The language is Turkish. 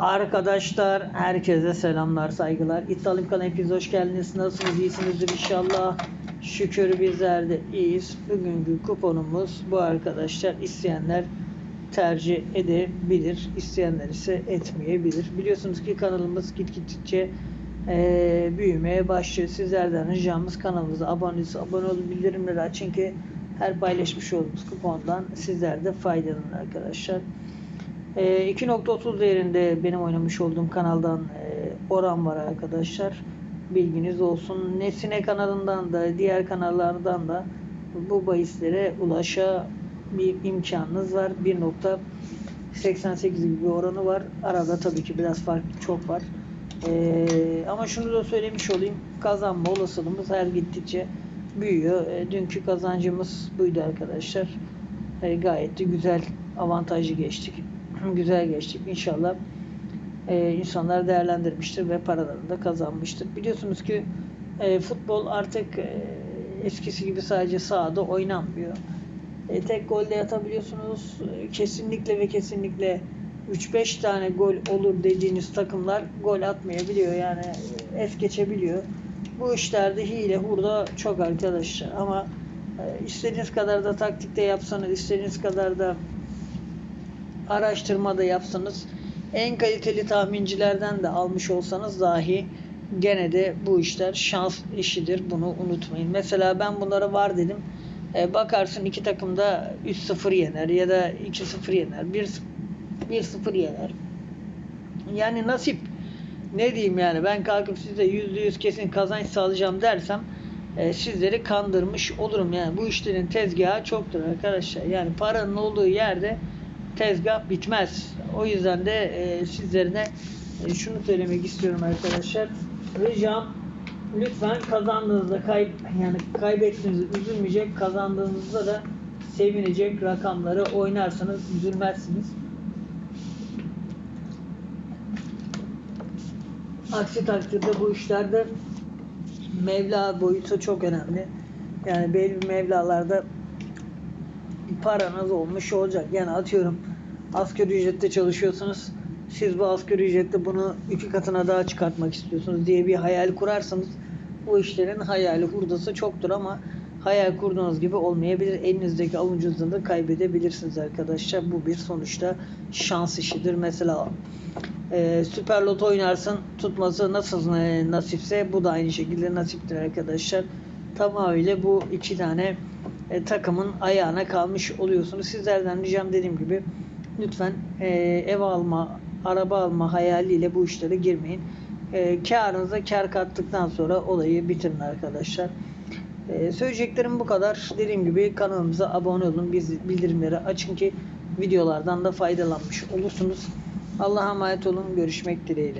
Arkadaşlar herkese selamlar saygılar. İddialı kanalına hepiniz hoş geldiniz. Nasılsınız? İyisinizdir inşallah. Şükür bizler de iyiyiz. Bugünkü kuponumuz bu arkadaşlar. isteyenler tercih edebilir. isteyenler ise etmeyebilir. Biliyorsunuz ki kanalımız gitgitçe eee büyümeye başlıyor. Sizlerden ricamız kanalımıza abone abone olun bildirimleri açın ki her paylaşmış olduğumuz kupondan sizler de faydalanın arkadaşlar. E, 2.30 değerinde benim oynamış olduğum kanaldan e, oran var arkadaşlar. Bilginiz olsun. Nesine kanalından da diğer kanallardan da bu bahislere ulaşa bir imkanınız var. 1.88 gibi bir oranı var. Arada tabii ki biraz fark çok var. E, ama şunu da söylemiş olayım. Kazanma olasılığımız her gittikçe büyüyor. E, dünkü kazancımız buydu arkadaşlar. E, gayet de güzel avantajlı geçtik. Güzel geçtik. İnşallah e, insanlar değerlendirmiştir ve paralarını da kazanmıştır. Biliyorsunuz ki e, futbol artık e, eskisi gibi sadece sahada oynanmıyor. E, tek golde atabiliyorsunuz. E, kesinlikle ve kesinlikle 3-5 tane gol olur dediğiniz takımlar gol atmayabiliyor. Yani e, es geçebiliyor. Bu işlerde hile hurda çok arkadaşlar ama e, istediğiniz kadar da taktikte yapsanız, istediğiniz kadar da araştırma da yapsanız en kaliteli tahmincilerden de almış olsanız dahi gene de bu işler şans işidir. Bunu unutmayın. Mesela ben bunlara var dedim. E, bakarsın iki takım da 3-0 yener ya da 2-0 yener. 1-0 yener. Yani nasip ne diyeyim yani ben kalkıp size %100 kesin kazanç sağlayacağım dersem e, sizleri kandırmış olurum. Yani bu işlerin tezgahı çoktur arkadaşlar. Yani paranın olduğu yerde tezgah bitmez. O yüzden de e, sizlerine e, şunu söylemek istiyorum arkadaşlar. Ricam lütfen kazandığınızda kay yani kaybettiğinizde üzülmeyecek, kazandığınızda da sevinecek rakamları oynarsanız üzülmezsiniz. Aksi takdirde bu işlerde Mevla boyutu çok önemli. Yani belli mevlalarda paranız olmuş olacak. Yani atıyorum asgari ücrette çalışıyorsunuz. Siz bu asgari ücrette bunu iki katına daha çıkartmak istiyorsunuz diye bir hayal kurarsanız bu işlerin hayali hurdası çoktur ama hayal kurduğunuz gibi olmayabilir. Elinizdeki avucunuzda da kaybedebilirsiniz arkadaşlar. Bu bir sonuçta şans işidir. Mesela e, süper loto oynarsın tutması nasıl e, nasipse bu da aynı şekilde nasiptir arkadaşlar. Tamamıyla bu iki tane e, takımın ayağına kalmış oluyorsunuz. Sizlerden ricam dediğim gibi lütfen e, ev alma, araba alma hayaliyle bu işlere girmeyin. E, karınıza kar kattıktan sonra olayı bitirin arkadaşlar. E, söyleyeceklerim bu kadar. Dediğim gibi kanalımıza abone olun. Biz bildirimleri açın ki videolardan da faydalanmış olursunuz. Allah'a emanet olun. Görüşmek dileğiyle.